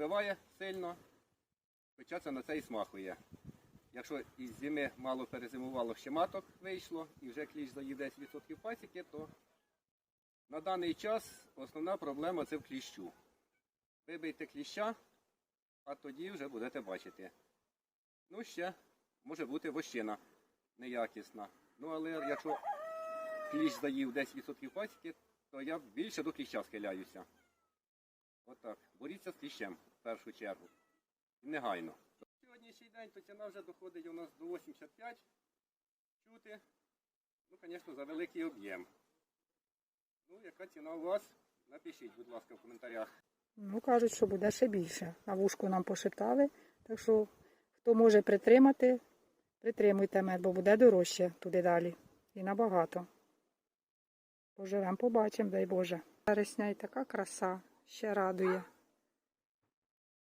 вбиває сильно, хоча це на це і смахує. Якщо із зими мало перезимувало, ще маток вийшло і вже кліщ заїв 10% пасіки, то на даний час основна проблема це в кліщу. Вибийте кліща, а тоді вже будете бачити. Ну, ще може бути вощина неякісна. Ну, але якщо кліщ заїв 10% пасіки, то я більше до кліща схиляюся. Отак. Боріться з кліщем в першу чергу. І негайно. Сьогоднішній день то ціна вже доходить у нас до 85. Чути. Ну, звісно, за великий об'єм. Ну, яка ціна у вас? Напишіть, будь ласка, в коментарях. Ну, кажуть, що буде ще більше. На вушку нам пошептали. Так що, хто може притримати, притримуйте мед, бо буде дорожче туди далі. І набагато. Поживемо, побачимо, дай Боже. Вересня і така краса ще радує.